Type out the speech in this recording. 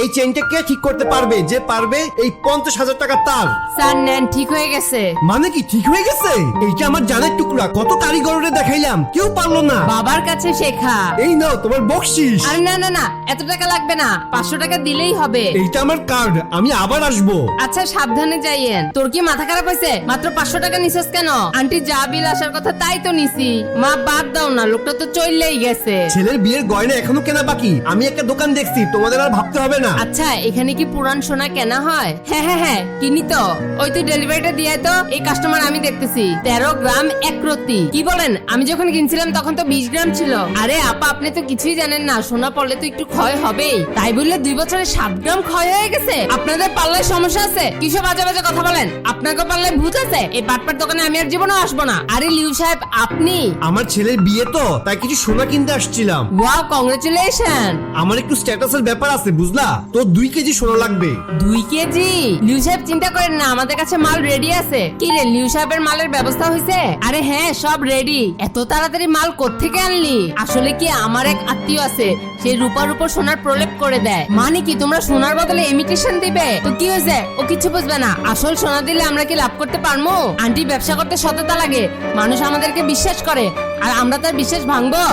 এই চেনটা কে ঠিক করতে পারবে? যে পারবে এই পঞ্চাশ হাজার টাকা তার। স্যার নেন ঠিক হয়ে গেছে। মানে কি ঠিক হয়ে গেছে? এইটা আমার জানের টুকরা কত কারিগরে দেখাইলাম কেউ পারল না। বাবার কাছে শেখা। এই নাও তোমার বকশিস। আরে না না না এত টাকা লাগবে না পাঁচশো টাকা দিলেই হবে। এইটা আমার কার্ড আমি আবার আসব। আচ্ছা সাবধানে যাইয়েন। তোর কি মাথা খারাপ হয়েছে? মাত্র পাঁচশো টাকা নিছিস কেন? আন্টি যা বিল আসার কথা তাই তো নিছি। মা বাদ দাও না লোকটা তো চললেই গেছে। ছেলের বিয়ের গয়না এখনও কেনা বাকি। আমি একটা দোকান দেখছি তোমাদের আর ভাবতে হবে না। আচ্ছা এখানে কি পুরান সোনা কেনা হয়? হ্যাঁ হ্যাঁ হ্যাঁ কিনি তো। ওই তুই ডেলিভারিটা দিয়ে তো এই কাস্টমার আমি দেখতেছি। তেরো গ্রাম এক রত্তি কি বলেন? আমি যখন কিনছিলাম তখন তো বিশ গ্রাম ছিল। আরে আপা আপনি তো কিছুই জানেন না সোনা পড়লে তো একটু ক্ষয় হবেই। তাই বললে দুই বছরে সাত গ্রাম ক্ষয় হয়ে গেছে। আপনাদের পাল্লায় সমস্যা আছে? কিসব বাজে বাজে কথা বলেন? আপনাকে পাল্লায় ভূত আছে? এই পাটপাট দোকানে আমি আর জীবনে আসব না। আরে লিউ সাহেব আপনি? আমার ছেলের বিয়ে তো তাই কিছু সোনা কিনতে আসছিলাম। ওয়াও কংগ্রেচুলেশন আমার একটু স্ট্যাটাসের ব্যাপার আছে বুঝলা? তো দুই কেজি সোনা লাগবে। দুই কেজি? লিউ সাহেব, চিন্তা করেন না, আমাদের কাছে মাল রেডি আছে। কি রে, লিউ সাহেবের মালের ব্যবস্থা হয়েছে? আরে হ্যাঁ সব রেডি এত তাড়াতাড়ি মাল কোত্থেকে আনলি? আসলে কি আমার এক আত্মীয় আছে, সে রূপার উপর সোনার প্রলেপ করে দেয়। মানে কি, তোমরা সোনার বদলে ইমিটেশন দিবে? তো কি হয়েছে? ও কিছু বুঝবে না। আসল সোনা দিলে আমরা কি লাভ করতে পারব আন্টি ব্যবসা করতে সততা লাগে। মানুষ আমাদেরকে বিশ্বাস করে, আর আমরা তার বিশ্বাস ভাঙবো?